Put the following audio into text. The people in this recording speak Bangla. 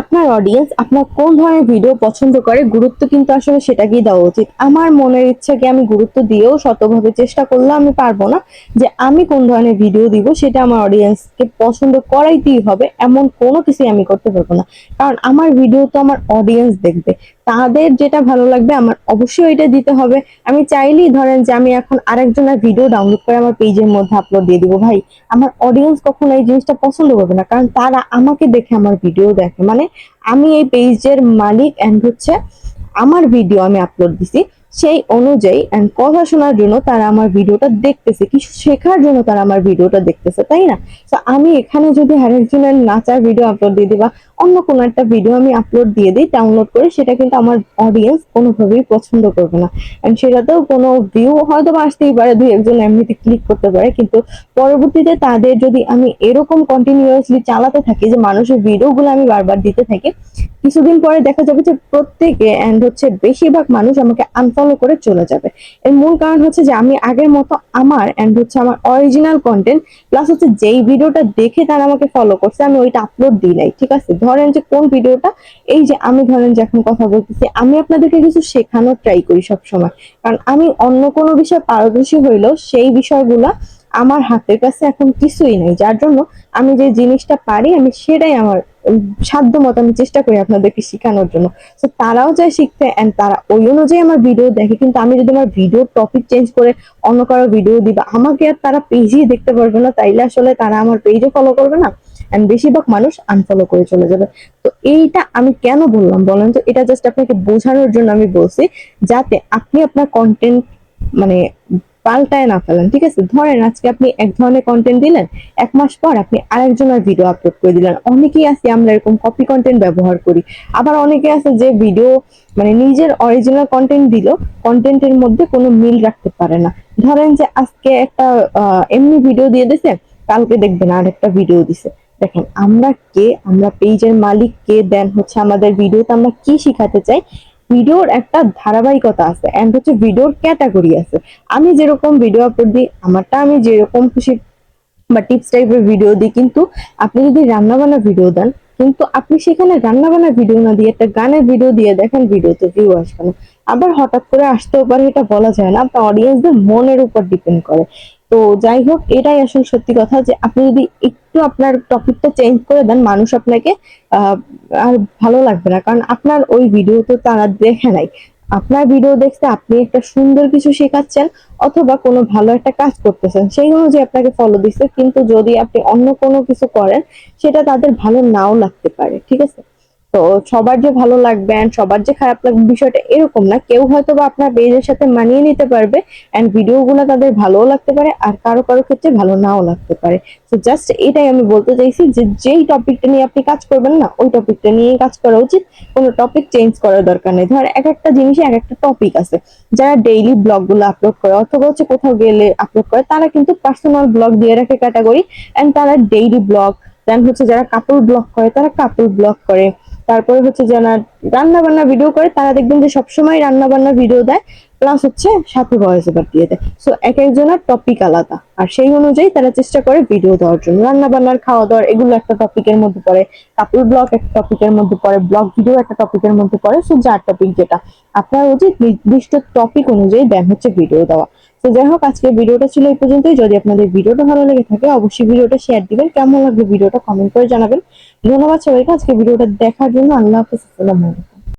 আপনার অডিয়েন্স আপনার কোন ধরনের ভিডিও পছন্দ করে, গুরুত্ব কিন্তু আসলে সেটাকেই দেওয়া উচিত। আমার মনের ইচ্ছাকে আমি গুরুত্ব দিয়েও শতভাবে চেষ্টা করলে আমি পারব না যে আমি কোন ধরনের ভিডিও দিব, সেটা আমার অডিয়েন্সকে পছন্দ করাইতেই হবে, এমন কোনো কিছুই আমি করতে পারব না। কারণ আমার ভিডিও তো আমার অডিয়েন্স দেখবে। তাদের যেটা ভালো লাগবে, আমার অবশ্যই এটা দিতে হবে। আমি চাইলেই ধরেন যে আমি এখন আরেকজনের ভিডিও ডাউনলোড করে আমার পেজের মধ্যে আপলোড দিয়ে দিব। ভাই, আমার অডিয়েন্স কখনো এই জিনিসটা পছন্দ করবে না, কারণ তারা আমাকে দেখে আমার ভিডিও দেখে। মানে আমি এই পেজের মালিক এন্ড হচ্ছে আমার ভিডিও আমি আপলোড দিছি। সেই অনুযায়ী এন্ড কথা শোনার জন্য তারা আমার ভিডিওটা দেখতেছে। কিছু শেখার জন্য তারা আমার ভিডিওটা দেখতেছে, তাই না? তো আমি এখানে যদি আরেকজনের নাচার ভিডিও আপলোড দিয়ে দিই বা অন্য কোনো একটা ভিডিও আমি আপলোড দিয়ে দিই ডাউনলোড করে, সেটা কিন্তু আমার অডিয়েন্স কোনোভাবেই পছন্দ করবে না। এন্ড সেটাতেও কোনো ভিউ হয়তো বা আসতেই পারে, দুই একজন এমনিতে ক্লিক করতে পারে, কিন্তু পরবর্তীতে তাদের যদি আমি এরকম কন্টিনিউয়াসলি চালাতে থাকি যে মানুষের ভিডিওগুলো আমি বারবার দিতে থাকি, কিছুদিন পরে দেখা যাবে যে প্রত্যেকে এন্ড হচ্ছে বেশিরভাগ মানুষ আমাকে আনফলো করে চলে যাবে। এর মূল কারণ হচ্ছে যে আমি আগের মতো আমার এন্ড হচ্ছে আমার অরিজিনাল কন্টেন্ট প্লাস হচ্ছে যেই ভিডিওটা দেখে তারা আমাকে ফলো করছে, আমি ওইটা আপলোড দিই নাই, ঠিক আছে? ধরেন যে কোন ভিডিওটা এই যে আমি ধরেন যে এখন কথা বলতেছি, আমি আপনাদেরকে কিছু শেখানোর ট্রাই করি সবসময়। কারণ আমি অন্য কোনো বিষয়ে পারদর্শী হইলেও সেই বিষয়গুলা আমার হাতের কাছে এখন কিছুই নেই। যার জন্য আমি যে জিনিসটা পারি, আমি সেটাই আমার সাধ্য মতো আমি চেষ্টা করি আপনাদেরকে শেখানোর জন্য। তো তারাও যায় শিখতে অ্যান্ড তারা ওই অনুযায়ী আমার ভিডিও দেখে, কিন্তু আমি যদি আমার ভিডিও টপিক চেঞ্জ করে অন্য কারও ভিডিও দিবা আমাকে আর তারা পেজই দেখতে পারবে না, তাইলে আসলে তারা আমার পেজও ফলো করবে না এন্ড বেশিরভাগ মানুষ আনফলো করে চলে যাবে। তো এইটা আমি কেন বললাম বলেন তো? এটা জাস্ট আপনাকে বোঝানোর জন্য আমি বলছি, যাতে আপনি আপনার কন্টেন্ট মানে পাল্টায় না ফেলেন, ঠিক আছে? ধরেন আজকে আপনি এক ধরনের কন্টেন্ট দিলেন, এক মাস পর আপনি আরেকজনের ভিডিও আপলোড করে দিলেন। অনেকেই আছে, আমরা এরকম কপি কন্টেন্ট ব্যবহার করি। আবার অনেকে আছে যে ভিডিও মানে নিজের অরিজিনাল কন্টেন্ট দিল কন্টেন্টের মধ্যে কোনো মিল রাখতে পারে না। ধরেন যে আজকে একটা এমনি ভিডিও দিয়ে দিছে, কালকে দেখবেন আর একটা ভিডিও দিছে। দেখেন, আমরা কে, আমরা পেজের মালিক কে দেন হচ্ছে আমাদের ভিডিওতে আমরা কি শিখাতে চাই ভিডিওর একটা ধারাবাহিকতা আছে এন্ড হচ্ছে ভিডিওর ক্যাটাগরি আছে। আমি যেরকম ভিডিও আপলোড দিই, আমারটা আমি যেরকম খুশি বা টিপস টাইপের ভিডিও দিই, কিন্তু আপনি যদি রান্না বান্না ভিডিও দেন, কিন্তু আপনি সেখানে রান্না বান্না ভিডিও না দিয়ে একটা গানের ভিডিও দিয়ে দেখেন ভিডিওতে ভিউ আসবে না। আবার হঠাৎ করে আসতেও পারে, এটা বলা যায় না, আপনার অডিয়েন্সদের মনের উপর ডিপেন্ড করে। তো যাই হোক, এটাই আসলে সত্যি কথা যে আপনি যদি একটু আপনার টপিকটা চেঞ্জ করে দেন, মানুষ আপনাকে আর ভালো লাগবে না। কারণ আপনার ওই ভিডিও তো তারা দেখে নাই। আপনার ভিডিও দেখতে আপনি একটা সুন্দর কিছু শেখাচ্ছেন অথবা কোনো ভালো একটা কাজ করতেছেন, সেই অনুযায়ী আপনাকে ফলো দিচ্ছে কিন্তু যদি আপনি অন্য কোনো কিছু করেন, সেটা তাদের ভালো নাও লাগতে পারে, ঠিক আছে? তো সবার যে ভালো লাগবে and সবার যে খারাপ লাগবে বিষয়টা এরকম না। কেউ হয়তো বা আপনার পেজের সাথে মানিয়ে নিতে পারবে এন্ড ভিডিওগুলো তাদের ভালোও লাগতে পারে আর কারও কারও ক্ষেত্রে ভালো নাও লাগতে পারে। তো জাস্ট এটাই আমি বলতে চাইছি যে যেই টপিকটা নিয়ে আপনি কাজ করবেন না, ওই টপিকটা নিয়েই কাজ করা উচিত। কোনো টপিক চেঞ্জ করার দরকার নেই। ধর এক একটা জিনিসে এক একটা টপিক আছে। যারা ডেইলি ব্লগগুলো আপলোড করে অথবা হচ্ছে কোথাও গেলে আপলোড করে, তারা কিন্তু পার্সোনাল ব্লগ দিয়ে রাখে ক্যাটাগরি অ্যান্ড তারা ডেইলি ব্লগ দেন হচ্ছে যারা কাপড় ব্লগ করে, তারা কাপড় ব্লগ করে। তারপরে হচ্ছে যারা রান্না বান্না ভিডিও করে, তারা দেখবেন যে সবসময় রান্না বান্না ভিডিও দেয় প্লাস হচ্ছে সাথে ভয়েস ওভার দিয়ে দেয়। সো এক একজনের টপিক আলাদা। আর সেই অনুযায়ী তারা চেষ্টা করে ভিডিও দেওয়ার জন্য। রান্না বান্নার খাওয়া দাওয়ার, এগুলো একটা টপিকের মধ্যে পড়ে। কাপড় ব্লগ একটা টপিকের মধ্যে পড়ে। ব্লগ ভিডিও একটা টপিকের মধ্যে পড়ে। সো যার টপিক যেটা, আপনার উচিত নির্দিষ্ট টপিক অনুযায়ী দেন হচ্ছে ভিডিও দেওয়া। তো যাই হোক, আজকে ভিডিওটা ছিল এই পর্যন্তই। যদি আপনাদের ভিডিওটা ভালো লেগে থাকে, অবশ্যই ভিডিওটা শেয়ার দিবেন। কেমন লাগবে ভিডিওটা কমেন্ট করে জানাবেন। ধন্যবাদ সবাইকে। আজকে ভিডিওটা দেখার জন্য আল্লাহ হাফিজ। আসসালামু আলাইকুম।